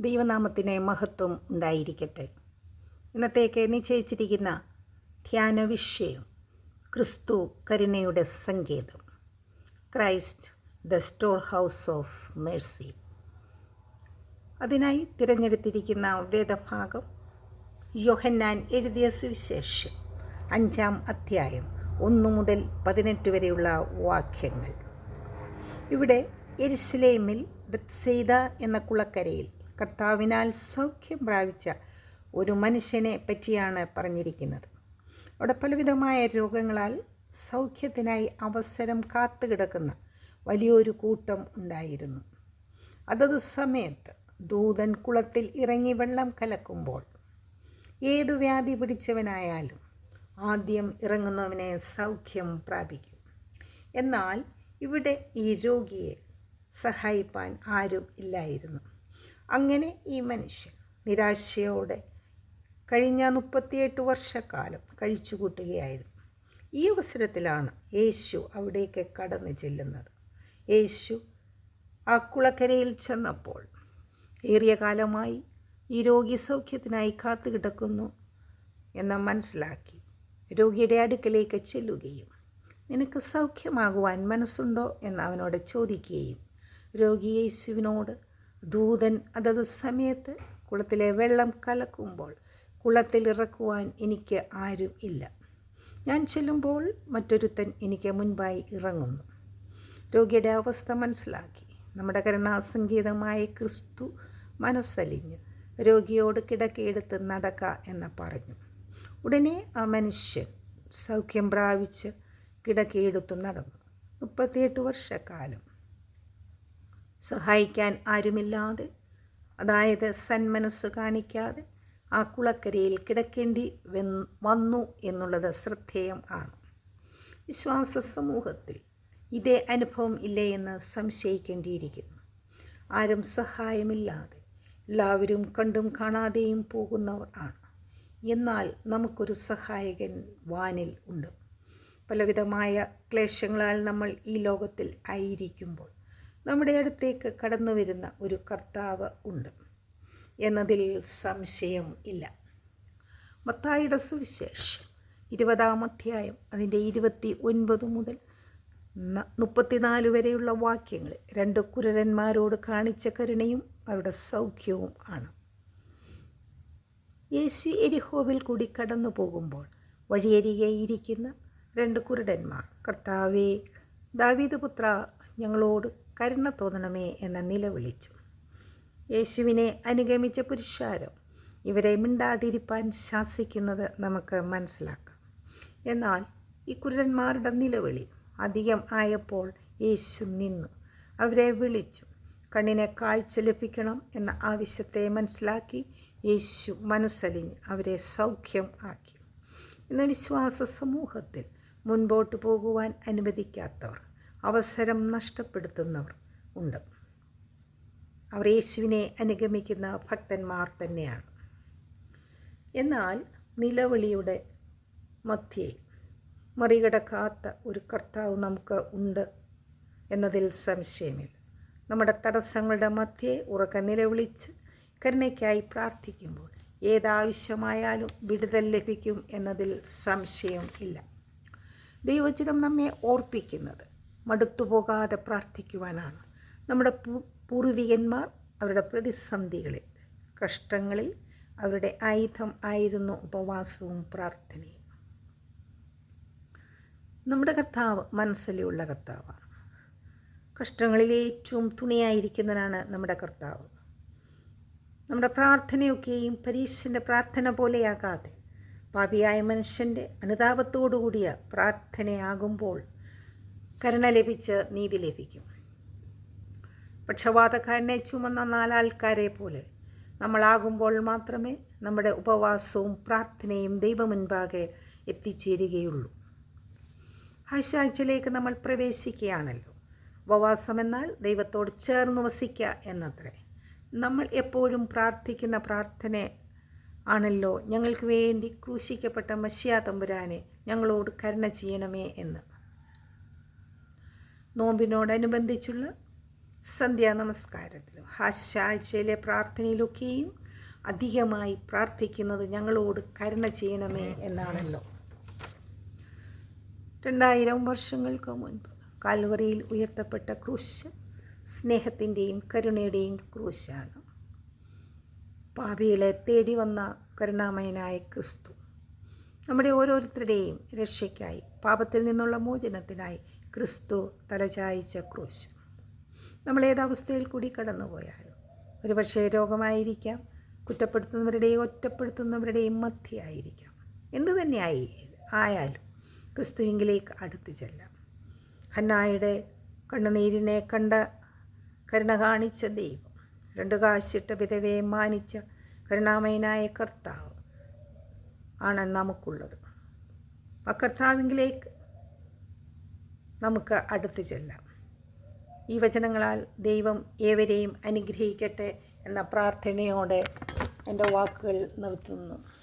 ദൈവനാമത്തിന് മഹത്വം ഉണ്ടായിരിക്കട്ടെ. ഇന്നത്തേക്ക് നിശ്ചയിച്ചിരിക്കുന്ന ധ്യാന വിഷയം ക്രിസ്തു കരുണയുടെ സങ്കേതം. Christ the storehouse of mercy. അതിനായി തിരഞ്ഞെടുത്തിരിക്കുന്ന വേദഭാഗം യോഹന്നാൻ എഴുതിയ സുവിശേഷം അഞ്ചാം അധ്യായം ഒന്നു മുതൽ പതിനെട്ട് വരെയുള്ള വാക്യങ്ങൾ. ഇവിടെ എരിശിലേമിൽ ബത്സെയ്ത എന്ന കുളക്കരയിൽ കർത്താവിനാൽ സൗഖ്യം പ്രാപിച്ച ഒരു മനുഷ്യനെ പറ്റിയാണ് പറഞ്ഞിരിക്കുന്നത്. അവിടെ പലവിധമായ രോഗങ്ങളാൽ സൗഖ്യത്തിനായി അവസരം കാത്തുകിടക്കുന്ന വലിയൊരു കൂട്ടം ഉണ്ടായിരുന്നു. അതത് സമയത്ത് ദൂതൻ കുളത്തിൽ ഇറങ്ങി വെള്ളം കലക്കുമ്പോൾ ഏതു വ്യാധി പിടിച്ചവനായാലും ആദ്യം ഇറങ്ങുന്നവനെ സൗഖ്യം പ്രാപിക്കും. എന്നാൽ ഇവിടെ ഈ രോഗിയെ സഹായിപ്പാൻ ആരും ഇല്ലായിരുന്നു. അങ്ങനെ ഈ മനുഷ്യൻ നിരാശയോടെ കഴിഞ്ഞ മുപ്പത്തിയെട്ട് വർഷക്കാലം കഴിച്ചുകൂട്ടുകയായിരുന്നു. ഈ അവസരത്തിലാണ് യേശു അവിടേക്ക് കടന്നു ചെല്ലുന്നത്. യേശു ആ കുളക്കരയിൽ ചെന്നപ്പോൾ ഏറിയ കാലമായി ഈ രോഗി സൗഖ്യത്തിനായി കാത്തു കിടക്കുന്നു എന്ന് മനസ്സിലാക്കി രോഗിയുടെ അടുക്കലേക്ക് ചെല്ലുകയും നിനക്ക് സൗഖ്യമാകുവാൻ മനസ്സുണ്ടോ? എന്ന് അവനോട് ചോദിക്കുകയും രോഗി യേശുവിനോട് ദൂതൻ അതത് സമയത്ത് കുളത്തിലെ വെള്ളം കലക്കുമ്പോൾ കുളത്തിൽ ഇറക്കുവാൻ എനിക്ക് ആരും ഇല്ല. ഞാൻ ചെല്ലുമ്പോൾ മറ്റൊരുത്തൻ എനിക്ക് മുൻപായി ഇറങ്ങുന്നു. രോഗിയുടെ അവസ്ഥ മനസ്സിലാക്കി. നമ്മുടെ കരുണാസംഗീതമായ ക്രിസ്തു മനസ്സലിഞ്ഞ് രോഗിയോട് കിടക്കയെടുത്ത് നടക്ക എന്ന് പറഞ്ഞു. ഉടനെ ആ മനുഷ്യൻ സൗഖ്യം പ്രാപിച്ച് കിടക്കയെടുത്ത് നടന്നു. മുപ്പത്തിയെട്ട് വർഷക്കാലം. സഹായിക്കാൻ ആരുമില്ലാതെ അതായത് സന്മനസ് കാണിക്കാതെ ആ കുളക്കരയിൽ കിടക്കേണ്ടി വന്നു എന്നുള്ളത് ശ്രദ്ധേയം ആണ്. വിശ്വാസ സമൂഹത്തിൽ ഇതേ അനുഭവം ഇല്ലേ എന്ന് സംശയിക്കേണ്ടിയിരിക്കുന്നു. ആരും സഹായമില്ലാതെ എല്ലാവരും കണ്ടും കാണാതെയും പോകുന്നവർ ആണ്. എന്നാൽ നമുക്കൊരു സഹായകൻ വാനിൽ ഉണ്ട്. പലവിധമായ ക്ലേശങ്ങളാൽ നമ്മൾ ഈ ലോകത്തിൽ ആയിരിക്കുമ്പോൾ നമ്മുടെ അടുത്തേക്ക് കടന്നു വരുന്ന ഒരു കർത്താവ് ഉണ്ട് എന്നതിൽ സംശയം ഇല്ല. മത്തായിയുടെ സുവിശേഷം ഇരുപതാം അധ്യായം അതിന്റെ ഇരുപത്തി ഒൻപത് മുതൽ മുപ്പത്തിനാല് വരെയുള്ള വാക്യങ്ങൾ രണ്ട് കുരരന്മാരോട് കാണിച്ച കരുണയും അവരുടെ സൗഖ്യവും ആണ്. യേശു എരിഹോവിൽ കൂടി കടന്നു പോകുമ്പോൾ വഴിയരികെ ഇരിക്കുന്ന രണ്ട് കുരുടന്മാർ കർത്താവേ ദാവീദ് പുത്ര ഞങ്ങളോട് കരുണ തോന്നണമേ എന്ന നിലവിളിച്ചു യേശുവിനെ അനുഗമിച്ച പുരുഷാരം ഇവരെ മിണ്ടാതിരിപ്പാൻ ശാസിക്കുന്നത് നമുക്ക് മനസ്സിലാക്കാം. എന്നാൽ ഈ കുരുടന്മാരുടെ നിലവിളി അധികം ആയപ്പോൾ യേശു നിന്നു. അവരെ വിളിച്ചു കണ്ണിനെ കാഴ്ച ലഭിക്കണം എന്ന ആവശ്യത്തെ മനസ്സിലാക്കി യേശു മനസ്സലിഞ്ഞ് അവരെ സൗഖ്യം ആക്കി. ഇന്ന് വിശ്വാസ സമൂഹത്തിൽ മുൻപോട്ട് പോകുവാൻ അനുവദിക്കാത്തവർ അവസരം നഷ്ടപ്പെടുത്തുന്നവർ ഉണ്ട്. അവർ യേശുവിനെ അനുഗമിക്കുന്ന ഭക്തന്മാർ തന്നെയാണ്. എന്നാൽ നിലവിളിയുടെ മധ്യേ മറികടക്കാത്ത ഒരു കർത്താവ് നമുക്ക് ഉണ്ട് എന്നതിൽ സംശയമില്ല. നമ്മുടെ തടസ്സങ്ങളുടെ മധ്യേ ഉറക്ക നിലവിളിച്ച് കരുണയ്ക്കായി പ്രാർത്ഥിക്കുമ്പോൾ ഏതാവശ്യമായാലും വിടുതൽ ലഭിക്കും എന്നതിൽ സംശയം ഇല്ല. ദൈവചിതം നമ്മെ ഓർപ്പിക്കുന്നത് മടുത്തുപോകാതെ പ്രാർത്ഥിക്കുവാനാണ്. നമ്മുടെ പൂർവികന്മാർ അവരുടെ പ്രതിസന്ധികളിൽ കഷ്ടങ്ങളിൽ അവരുടെ ആയുധം ആയിരുന്നു ഉപവാസവും പ്രാർത്ഥനയും. നമ്മുടെ കർത്താവ് മനസ്സിലുള്ള കർത്താവാണ്. കഷ്ടങ്ങളിൽ ഏറ്റവും തുണിയായിരിക്കുന്നവനാണ് നമ്മുടെ കർത്താവ്. നമ്മുടെ പ്രാർത്ഥനയൊക്കെയും പരീക്ഷന്റെ പ്രാർത്ഥന പോലെയാകാതെ പാപിയായ മനുഷ്യന്റെ അനുതാപത്തോടുകൂടിയ പ്രാർത്ഥനയാകുമ്പോൾ കരുണ ലഭിച്ച് നീതി ലഭിക്കും. പക്ഷപാതക്കാരനെ ചുമന്ന നാലാൾക്കാരെ പോലെ നമ്മളാകുമ്പോൾ മാത്രമേ നമ്മുടെ ഉപവാസവും പ്രാർത്ഥനയും ദൈവമുൻപാകെ എത്തിച്ചേരുകയുള്ളൂ. ആഴ്ചയിലേക്ക് നമ്മൾ പ്രവേശിക്കുകയാണല്ലോ. ഉപവാസം എന്നാൽ ദൈവത്തോട് ചേർന്ന് വസിക്കുക എന്നത്രേ. നമ്മൾ എപ്പോഴും പ്രാർത്ഥിക്കുന്ന പ്രാർത്ഥന ആണല്ലോ ഞങ്ങൾക്ക് വേണ്ടി ക്രൂശിക്കപ്പെട്ട മഷ്യാ തമ്പുരാനെ ഞങ്ങളോട് കരുണ ചെയ്യണമേ എന്ന്. നോമ്പിനോടനുബന്ധിച്ചുള്ള സന്ധ്യാ നമസ്കാരത്തിലും ഹാശാഴ്ചയിലെ പ്രാർത്ഥനയിലൊക്കെയും അധികമായി പ്രാർത്ഥിക്കുന്നത് ഞങ്ങളോട് കരുണ ചെയ്യണമേ എന്നാണല്ലോ. രണ്ടായിരം വർഷങ്ങൾക്ക് മുൻപ് കാൽവറിയിൽ ഉയർത്തപ്പെട്ട ക്രൂശ് സ്നേഹത്തിന്റെയും കരുണയുടെയും ക്രൂശാണ്. പാപികളെ തേടി വന്ന കരുണാമയനായ ക്രിസ്തു നമ്മുടെ ഓരോരുത്തരുടെയും രക്ഷയ്ക്കായി പാപത്തിൽ നിന്നുള്ള മോചനത്തിനായി ക്രിസ്തു തലചായിച്ച ക്രൂശ്. നമ്മൾ ഏതവസ്ഥയിൽ കൂടി കടന്നുപോയാലും ഒരുപക്ഷെ രോഗമായിരിക്കാം കുറ്റപ്പെടുത്തുന്നവരുടെയും ഒറ്റപ്പെടുത്തുന്നവരുടെയും മധ്യയായിരിക്കാം. എന്തു ആയി ആയാലും ക്രിസ്തുവിങ്കിലേക്ക് അടുത്തു ചെല്ലാം. ഹന്നായുടെ കണ്ണുനീരിനെ കണ്ട കരുണ കാണിച്ച ദൈവം രണ്ടു കാശിട്ട വിധവയെ മാനിച്ച കരുണാമയനായ കർത്താവ് ആണ് നമുക്കുള്ളത്. ആ കർത്താവിങ്കിലേക്ക് നമുക്ക് അടുത്തു ചെല്ലാം. ഈ വചനങ്ങളാൽ ദൈവം ഏവരെയും അനുഗ്രഹിക്കട്ടെ എന്ന പ്രാർത്ഥനയോടെ എന്റെ വാക്കുകൾ നിർത്തുന്നു.